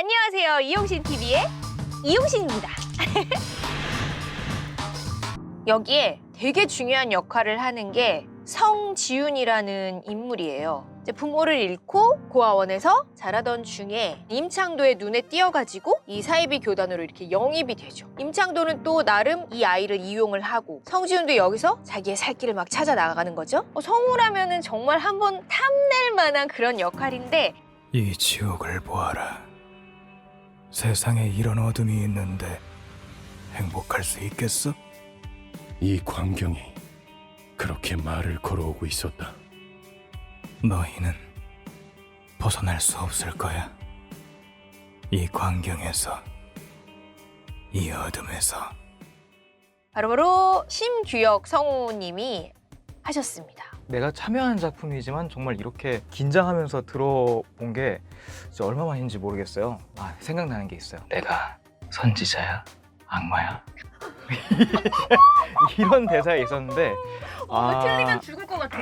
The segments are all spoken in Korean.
안녕하세요. 이용신 TV의 이용신입니다. 여기에 되게 중요한 역할을 하는 게 성지윤이라는 인물이에요. 부모를 잃고 고아원에서 자라던 중에 임창도의 눈에 띄어가지고 이 사이비 교단으로 이렇게 영입이 되죠. 임창도는 또 나름 이 아이를 이용을 하고 성지윤도 여기서 자기의 살 길을 막 찾아 나가는 거죠. 어, 성우라면은 정말 한번 탐낼 만한 그런 역할인데 이 지옥을 보아라. 세상에 이런 어둠이 있는데 행복할 수 있겠어? 이 광경이 그렇게 말을 걸어오고 있었다. 너희는 벗어날 수 없을 거야. 이 광경에서, 이 어둠에서. 바로바로 심규혁 성우님이 하셨습니다. 내가 참여한 작품이지만 정말 이렇게 긴장하면서 들어본 게 진짜 얼마만인지 모르겠어요. 아, 생각나는 게 있어요. 내가 선지자야? 악마야? 이런 대사에 있었는데 아, 죽을 것 같아.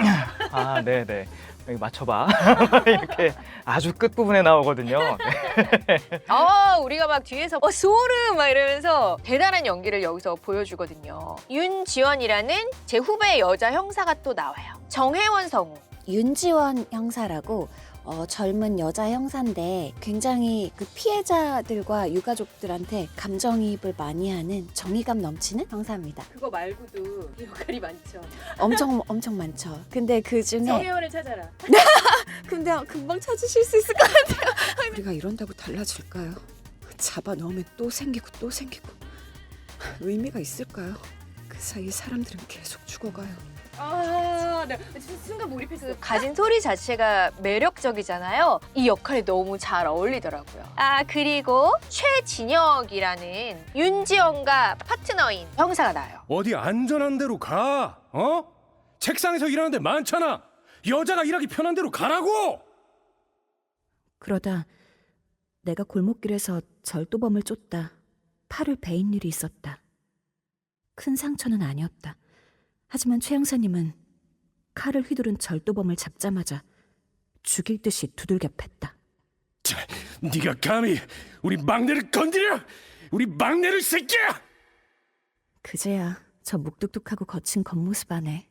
아, 네네. 여기 맞춰봐. 이렇게 아주 끝 부분에 나오거든요. 네. 아, 우리가 막 뒤에서 어, 소름 막 이러면서 대단한 연기를 여기서 보여주거든요. 윤지원이라는 제 후배 여자 형사가 또 나와요. 정혜원 성우. 윤지원 형사라고 어, 젊은 여자 형사인데 굉장히 그 피해자들과 유가족들한테 감정이입을 많이 하는 정의감 넘치는 형사입니다. 그거 말고도 역할이 많죠. 엄청 엄청 많죠. 근데 그 중에 정혜원을 찾아라. 근데 금방 찾으실 수 있을 것 같아요. 우리가 이런다고 달라질까요? 잡아 넣으면 또 생기고 또 생기고 의미가 있을까요? 그 사이 사람들은 계속 죽어가요. 아, 나 순간 몰입했어. 그 가진 소리 자체가 매력적이잖아요. 이 역할이 너무 잘 어울리더라고요. 아, 그리고 최진혁이라는 윤지원과 파트너인 형사가 나와요. 어디 안전한 데로 가. 어? 책상에서 일하는 데 많잖아. 여자가 일하기 편한 데로 가라고. 그러다 내가 골목길에서 절도범을 쫓다 팔을 베인 일이 있었다. 큰 상처는 아니었다. 하지만 최 형사님은 칼을 휘두른 절도범을 잡자마자 죽일 듯이 두들겨 팼다. 네가 감히 우리 막내를 건드려? 우리 막내를 새끼야! 그제야 저 묵뚝뚝하고 거친 겉모습 안에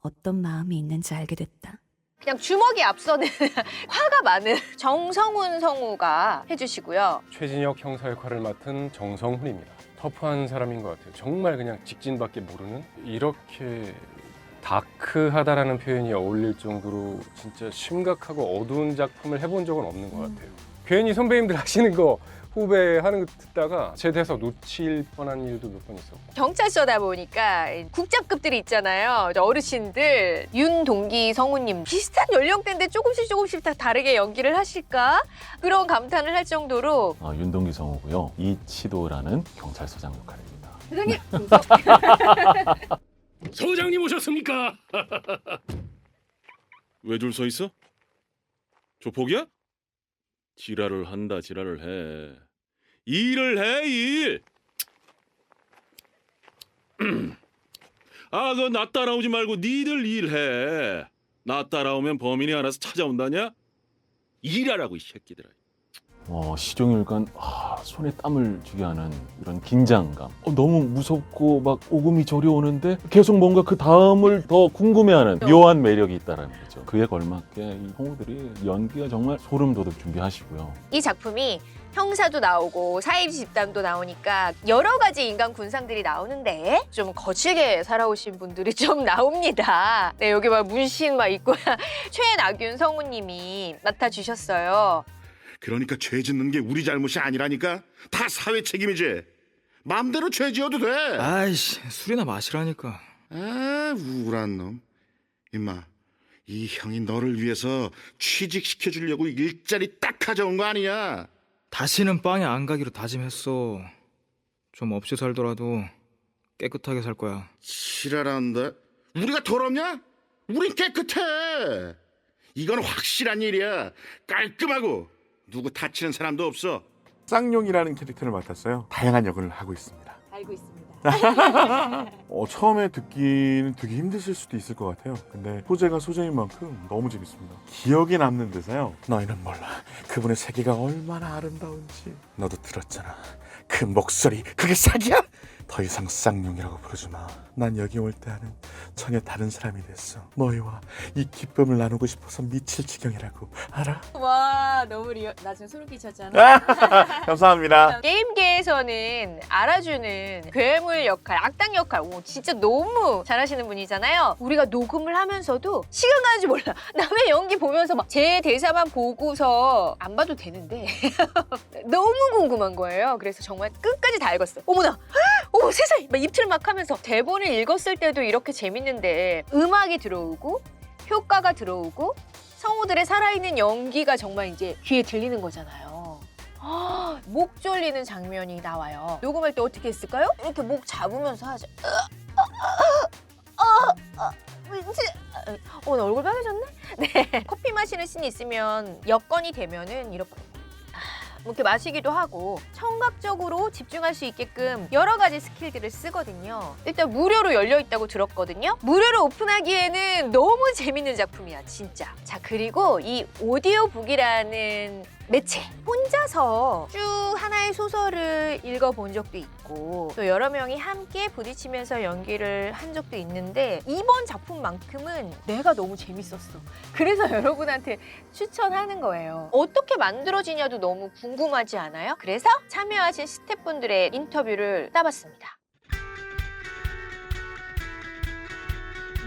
어떤 마음이 있는지 알게 됐다. 그냥 주먹이 앞서는 화가 많은 정성훈 성우가 해주시고요. 최진혁 형사 역할을 맡은 정성훈입니다. 터프한 사람인 것 같아요. 정말 그냥 직진밖에 모르는 이렇게 다크하다라는 표현이 어울릴 정도로 진짜 심각하고 어두운 작품을 해본 적은 없는 것 같아요. 괜히 선배님들 하시는 거 후배 하는 거 듣다가 제 대사 놓칠 뻔한 일도 몇 번 있었고 경찰서다 보니까 국장급들이 있잖아요. 저 어르신들 윤동기 성우님 비슷한 연령대인데 조금씩 조금씩 다 다르게 연기를 하실까 그런 감탄을 할 정도로 어, 윤동기 성우고요. 이치도라는 경찰서장 역할입니다. 세상에 소장님 오셨습니까? 왜 줄 서 있어? 조폭이야? 지랄을 한다 지랄을 해 일을 해 일. 아, 그거 나 따라오지 말고 니들 일해. 나 따라오면 범인이 알아서 찾아온다냐? 일하라고 이 새끼들아. 어, 시종일관 아, 손에 땀을 쥐게 하는 이런 긴장감. 어, 너무 무섭고 막 오금이 저려오는데 계속 뭔가 그 다음을 더 궁금해하는 묘한 매력이 있다라는 거죠. 그에 걸맞게 이 성우들이 연기가 정말 소름 돋을 준비하시고요. 이 작품이 형사도 나오고 사이비 집단도 나오니까 여러 가지 인간 군상들이 나오는데 좀 거칠게 살아오신 분들이 좀 나옵니다. 네 여기 막 문신 막 있고 최낙윤 성우님이 맡아주셨어요. 그러니까 죄 짓는 게 우리 잘못이 아니라니까. 다 사회 책임이지. 마음대로 죄 지어도 돼. 아이씨, 술이나 마시라니까. 아, 우울한 놈. 임마, 이 형이 너를 위해서 취직시켜 주려고 일자리 딱 가져온 거 아니야? 다시는 빵에 안 가기로 다짐했어. 좀 없이 살더라도 깨끗하게 살 거야. 지랄한다. 우리가 더럽냐? 우린 깨끗해. 이건 확실한 일이야. 깔끔하고 누구 다치는 사람도 없어. 쌍용이라는 캐릭터를 맡았어요. 다양한 역을 하고 있습니다. 알고 있습니다. 어, 처음에 듣기는 되게 힘드실 수도 있을 것 같아요. 근데 소재가 소재인 만큼 너무 재밌습니다. 기억에 남는 대사요. 너희는 몰라. 그분의 세계가 얼마나 아름다운지. 너도 들었잖아. 그 목소리, 그게 사기야? 더 이상 쌍용이라고 부르지 마. 난 여기 올 때와는 전혀 다른 사람이 됐어. 너희와 이 기쁨을 나누고 싶어서 미칠 지경이라고. 알아? 와 너무 리얼. 나 지금 소름 끼쳤잖아. 감사합니다. 게임계에서는 알아주는 괴물 역할, 악당 역할, 오, 진짜 너무 잘하시는 분이잖아요. 우리가 녹음을 하면서도 시간 가는 줄 몰라. 남의 연기 보면서 막 제 대사만 보고서 안 봐도 되는데 너무 궁금한 거예요. 그래서 정말 끝까지 다 읽었어요. 어머나, 오 세상에, 막 입틀 막 하면서 대본을 읽었을 때도 이렇게 재밌는데 음악이 들어오고 효과가 들어오고 성우들의 살아있는 연기가 정말 이제 귀에 들리는 거잖아요. 아, 목 졸리는 장면이 나와요. 녹음할 때 어떻게 했을까요? 이렇게 목 잡으면서 하죠. 어, 나 얼굴 빨개졌네? 네. 커피 마시는 씬이 있으면 여건이 되면은 이렇게 이렇게 마시기도 하고 청각적으로 집중할 수 있게끔 여러 가지 스킬들을 쓰거든요. 일단 무료로 열려 있다고 들었거든요. 무료로 오픈하기에는 너무 재밌는 작품이야, 진짜. 자, 그리고 이 오디오북이라는 매체 혼자서 쭉 하나의 소설을 읽어본 적도 있고 또 여러 명이 함께 부딪히면서 연기를 한 적도 있는데 이번 작품만큼은 내가 너무 재밌었어. 그래서 여러분한테 추천하는 거예요. 어떻게 만들어지냐도 너무 궁금하지 않아요? 그래서 참여하신 스태프분들의 인터뷰를 따봤습니다.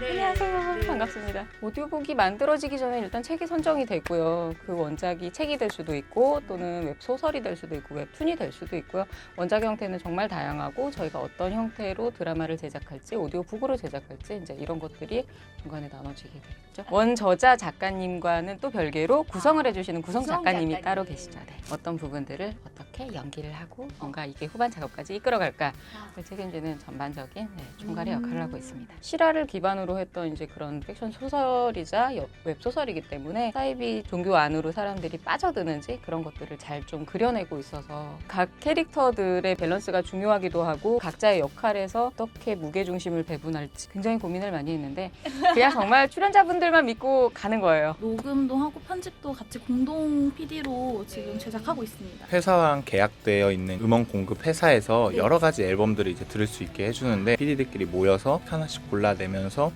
안녕하세요. 네. 반갑습니다. 오디오북이 만들어지기 전에 일단 책이 선정이 되고요. 그 원작이 책이 될 수도 있고 또는 웹소설이 될 수도 있고 웹툰이 될 수도 있고요. 원작 형태는 정말 다양하고 저희가 어떤 형태로 드라마를 제작할지 오디오북으로 제작할지 이제 이런 것들이 중간에 나눠지게 되겠죠. 원 저자 작가님과는 또 별개로 구성을 해주시는 구성 구성 작가님이 작가님. 따로 계시죠. 네. 어떤 부분들을 어떻게 연기를 하고 뭔가 이게 후반 작업까지 이끌어갈까 를 책임지는 전반적인 네, 총괄의 역할을 하고 있습니다. 실화를 기반으로 했던 이제 그런 픽션 소설이자 여- 웹소설이기 때문에 사이비 종교 안으로 사람들이 빠져드는지 그런 것들을 잘 좀 그려내고 있어서 각 캐릭터들의 밸런스가 중요하기도 하고 각자의 역할에서 어떻게 무게 중심을 배분할지 굉장히 고민을 많이 했는데 그냥 정말 출연자분들만 믿고 가는 거예요. 녹음도 하고 편집도 같이 공동 PD로 지금 제작하고 있습니다. 회사랑 계약되어 있는 음원 공급 회사에서 네. 여러 가지 앨범들을 이제 들을 수 있게 해주는데 PD들끼리 모여서 하나씩 골라내면서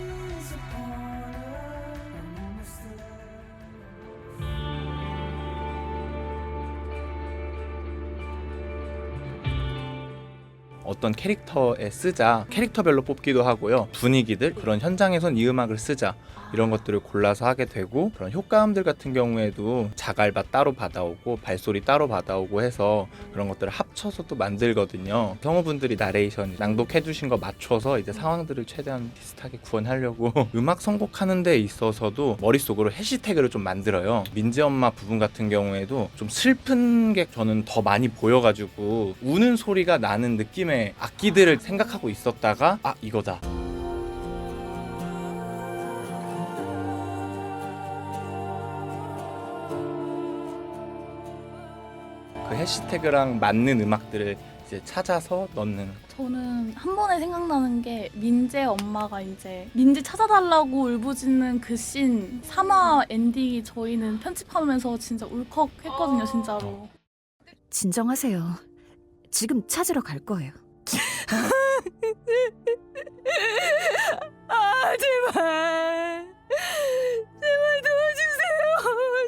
어떤 캐릭터에 쓰자 캐릭터별로 뽑기도 하고요. 분위기들 그런 현장에선 이 음악을 쓰자 이런 것들을 골라서 하게 되고 그런 효과음들 같은 경우에도 자갈바 따로 받아오고 발소리 따로 받아오고 해서 그런 것들을 합쳐서 또 만들거든요. 성우분들이 나레이션 낭독해 주신 거 맞춰서 이제 상황들을 최대한 비슷하게 구현하려고 음악 선곡하는 데 있어서도 머릿속으로 해시태그를 좀 만들어요. 민지 엄마 부분 같은 경우에도 좀 슬픈 게 저는 더 많이 보여가지고 우는 소리가 나는 느낌의 악기들을 생각하고 있었다가 아 이거다 그 해시태그랑 맞는 음악들을 이제 찾아서 넣는 저는 한 번에 생각나는 게 민재 엄마가 이제 민재 찾아달라고 울부짖는 그 씬 3화 엔딩이 저희는 편집하면서 진짜 울컥했거든요 진짜로. 진정하세요. 지금 찾으러 갈 거예요. 아 제발. 제발 도와주세요.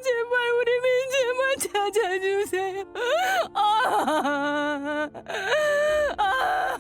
제발 우리 민재만 찾아주세요. 아, 아.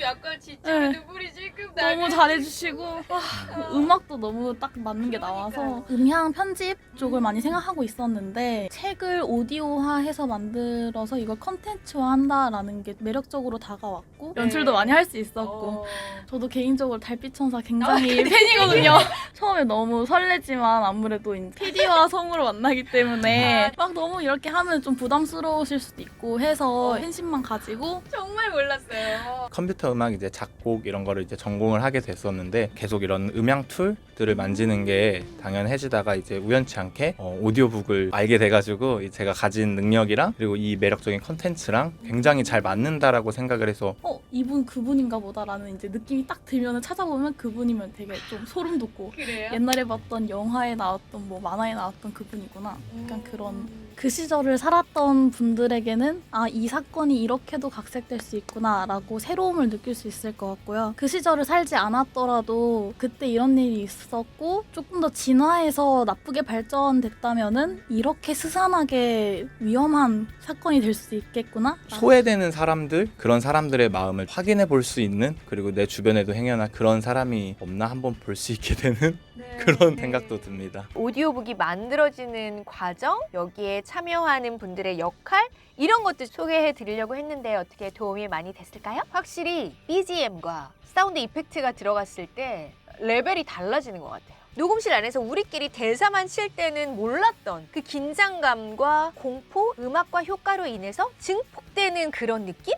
약간 진짜 네. 눈물이 지금 너무 잘해주시고. 아, 음악도 너무 딱 맞는 게 나와서. 음향 편집 쪽을 많이 생각하고 있었는데 책을 오디오화해서 만들어서 이걸 컨텐츠화 한다라는 게 매력적으로 다가왔고 연출도 많이 할 수 있었고 저도 개인적으로 달빛천사 굉장히 팬이거든요. 처음에 너무 설레지만 아무래도 PD와 성우로 만나기 때문에 막 너무 이렇게 하면 좀 부담스러우실 수도 있고 해서 팬심만 가지고 정말 몰랐어요. 컴퓨터 음악 이제 작곡 이런 거를 이제 전공을 하게 됐었는데 계속 이런 음향 툴들을 만지는 게 당연해지다가 이제 우연치 않게 어, 오디오북을 알게 돼가지고 해가지고 이 제가 가진 능력이랑 그리고 이 매력적인 컨텐츠랑 굉장히 잘 맞는다라고 생각을 해서 어 이분 그분인가 보다라는 이제 느낌이 딱 들면 찾아보면 그분이면 되게 좀 소름 돋고 그래요? 옛날에 봤던 영화에 나왔던 뭐 만화에 나왔던 그분이구나 약간 그런 그 시절을 살았던 분들에게는 아 이 사건이 이렇게도 각색될 수 있구나라고 새로움을 느낄 수 있을 것 같고요. 그 시절을 살지 않았더라도 그때 이런 일이 있었고 조금 더 진화해서 나쁘게 발전됐다면은 이렇게 스산하게 위험한 사건이 될 수 있겠구나? 소외되는 사람들 그런 사람들의 마음을 확인해 볼 수 있는 그리고 내 주변에도 행여나 그런 사람이 없나 한번 볼 수 있게 되는 그런 생각도 듭니다. 오디오북이 만들어지는 과정, 여기에 참여하는 분들의 역할 이런 것들 소개해 드리려고 했는데 어떻게 도움이 많이 됐을까요? 확실히 BGM과 사운드 이펙트가 들어갔을 때 레벨이 달라지는 것 같아요. 녹음실 안에서 우리끼리 대사만 칠 때는 몰랐던 그 긴장감과 공포, 음악과 효과로 인해서 증폭되는 그런 느낌?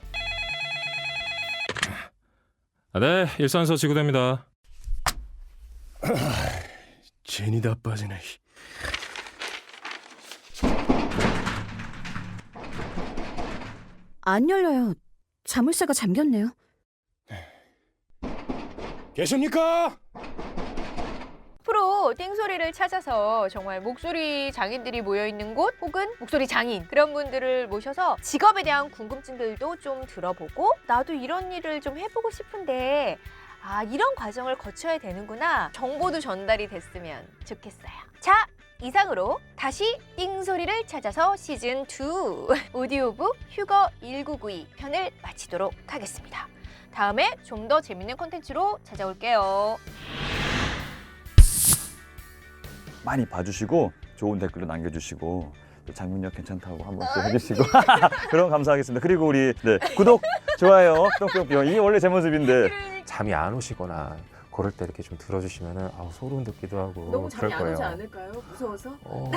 네, 일산서 지구대입니다. 진이 다 빠지네. 안 열려요. 자물쇠가 잠겼네요. 계십니까? 프로 띵소리를 찾아서 정말 목소리 장인들이 모여 있는 곳 혹은 목소리 장인 그런 분들을 모셔서 직업에 대한 궁금증들도 좀 들어보고 나도 이런 일을 좀 해보고 싶은데 아 이런 과정을 거쳐야 되는구나 정보도 전달이 됐으면 좋겠어요. 자 이상으로 다시 띵소리를 찾아서 시즌 2 오디오북 휴거 1992 편을 마치도록 하겠습니다. 다음에 좀 더 재밌는 콘텐츠로 찾아올게요. 많이 봐주시고 좋은 댓글도 남겨주시고 또 장민혁 괜찮다고 한 번씩 해주시고 그럼 감사하겠습니다. 그리고 우리 네, 구독, 좋아요, 뿅뿅뿅 이게 원래 제 모습인데 잠이 안 오시거나 그럴 때 이렇게 좀 들어주시면은 아우 소름 돋기도 하고 그럴 거예요. 않을까요? 무서워서? 어,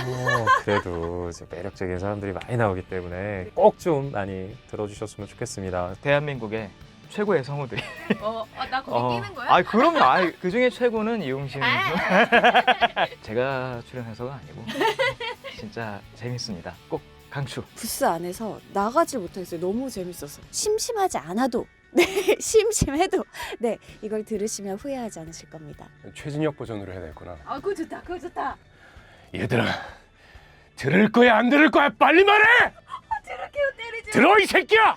그래도 이제 매력적인 사람들이 많이 나오기 때문에 꼭 좀 많이 들어주셨으면 좋겠습니다. 대한민국의 최고의 성우들이. 어, 나 어, 아 그럼요. 아, 그 중에 최고는 이용신. 아. 제가 출연해서가 아니고 진짜 재밌습니다. 꼭 강추. 부스 안에서 나가질 못하겠어요. 너무 재밌어서. 심심하지 않아도 네 심심해도 네 이걸 들으시면 후회하지 않으실 겁니다. 최진혁 버전으로 해야 되겠구나. 아, 그거 좋다, 그거 좋다. 얘들아, 들을 거야 안 들을 거야 빨리 말해! 저렇게요 때리지. 들어 이 새끼야!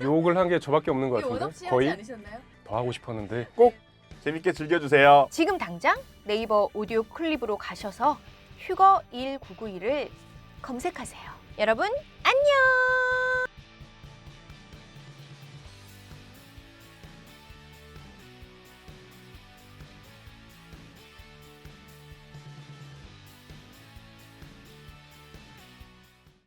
욕을 한 게 저밖에 없는 것 같은데 거의 않으셨나요? 더 하고 싶었는데 꼭 재밌게 즐겨주세요. 지금 당장 네이버 오디오 클립으로 가셔서 휴거 1992를 검색하세요. 여러분 안녕.